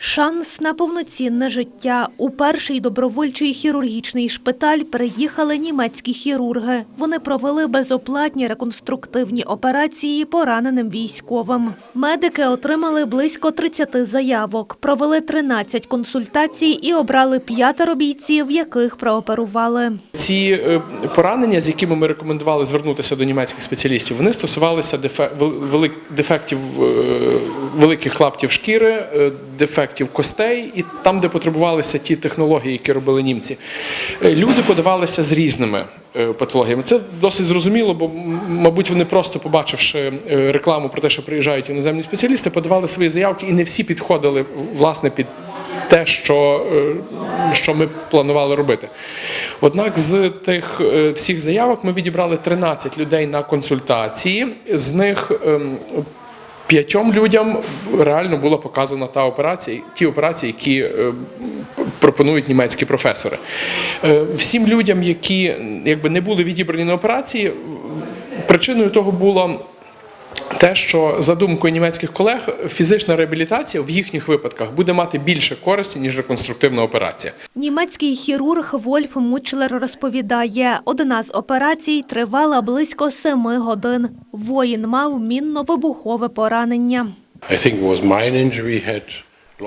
Шанс на повноцінне життя. У перший добровольчий хірургічний шпиталь приїхали німецькі хірурги. Вони провели безоплатні реконструктивні операції пораненим військовим. Медики отримали близько 30 заявок, провели 13 консультацій і обрали п'ятеро бійців, яких прооперували. Ці е, поранення, з якими ми рекомендували звернутися до німецьких спеціалістів, вони стосувалися дефектів е, великих клаптів шкіри, е, дефектів костей і там, де потребувалися ті технології, які робили німці. Е, Люди подавалися з різними е, патологіями. Це досить зрозуміло, бо мабуть вони просто побачивши е, рекламу про те, що приїжджають іноземні спеціалісти, подавали свої заявки, і не всі підходили власне під те, що, що ми планували робити. Однак з тих всіх заявок ми відібрали 13 людей на консультації. З них ем, п'ятьом людям реально була показана та операція, ті операції, які е, пропонують німецькі професори. Е, Всім людям, які якби не були відібрані на операції, причиною того було. Те, що за думкою німецьких колег, фізична реабілітація в їхніх випадках буде мати більше користі, ніж реконструктивна операція. Німецький хірург Вольф Мучлер розповідає, одна з операцій тривала близько семи годин. Воїн мав мінно-вибухове поранення. I think it was mine injury had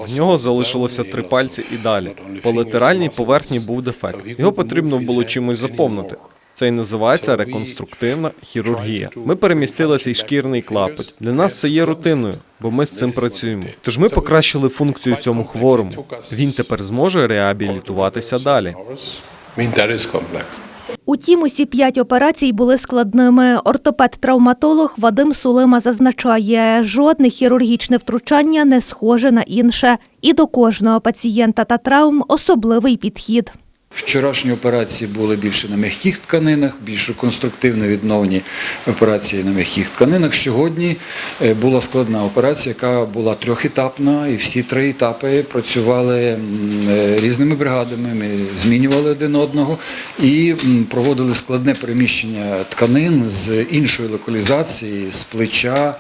В нього залишилося три пальці і далі. По латеральній поверхні був дефект. Його потрібно було чимось заповнити. Це і називається реконструктивна хірургія. Ми перемістили цей шкірний клапоть. Для нас це є рутиною, бо ми з цим працюємо. Тож ми покращили функцію цьому хворому. Він тепер зможе реабілітуватися далі. Утім, усі п'ять операцій були складними. Ортопед-травматолог Вадим Сулима зазначає, жодне хірургічне втручання не схоже на інше. І до кожного пацієнта та травм особливий підхід. Вчорашні операції були більше на м'яких тканинах, більш конструктивно відновлені операції на м'яких тканинах. Сьогодні е, була складна операція, яка була трьохетапна, і всі три етапи працювали е, різними бригадами. Ми змінювали один одного і проводили складне переміщення тканин з іншої локалізації, з плеча.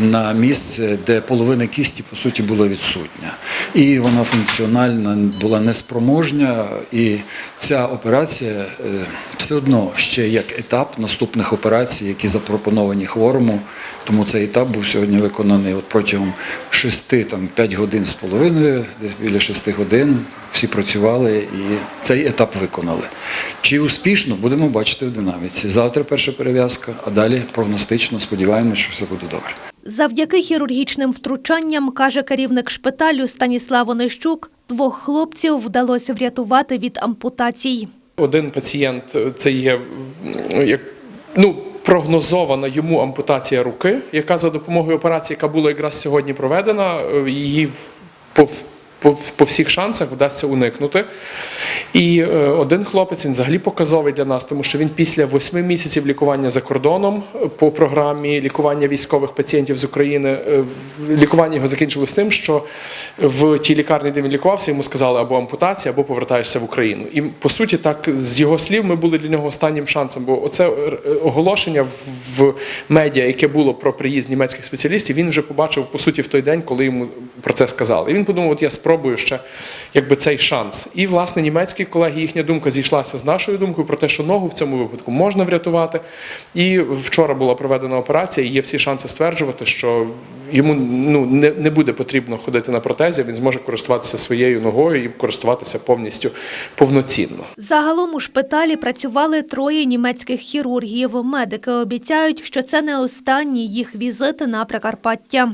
На місце, де половина кісті по суті була відсутня, і вона функціональна була неспроможня. І ця операція е, все одно ще як етап наступних операцій, які запропоновані хворому. Тому цей етап був сьогодні виконаний от протягом 6 там 5 годин з половиною, десь біля 6 годин. Всі працювали і цей етап виконали. Чи успішно будемо бачити в динаміці? Завтра перша перев'язка, а далі прогностично сподіваємося, що все буде добре. Завдяки хірургічним втручанням, каже керівник шпиталю Станіслав Онищук, двох хлопців вдалося врятувати від ампутацій. Один пацієнт е, це є як ну. Прогнозована йому ампутація руки, яка за допомогою операції, яка була якраз сьогодні проведена, е, її по, по, всіх шансах вдасться уникнути. І е, один хлопець він взагалі показовий для нас, тому що він після восьми місяців лікування за кордоном е, по програмі лікування військових пацієнтів з України. е, Лікування його закінчилось тим, що в тій лікарні, де він лікувався, йому сказали або ампутація, або повертаєшся в Україну. І по суті, так з його слів, ми були для нього останнім шансом. Бо оце оголошення в- медіа, яке було про приїзд німецьких спеціалістів, він вже побачив по суті в той день, коли йому про це сказали. І він подумав, от я спробую ще якби цей шанс. І власне німецькі колеги, їхня думка зійшлася з нашою думкою про те, що ногу в цьому випадку можна врятувати. І вчора була проведена операція, і є всі шанси стверджувати, що йому ну не, не буде потрібно ходити на протезі, він зможе користуватися своєю ногою і користуватися повністю повноцінно. Загалом у шпиталі працювали троє німецьких хірургів. Медики обіцяють, що це не останній їх візит на Прикарпаття.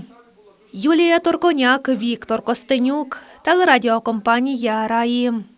Юлія Торконяк, Віктор Костенюк, телерадіокомпанія Раї.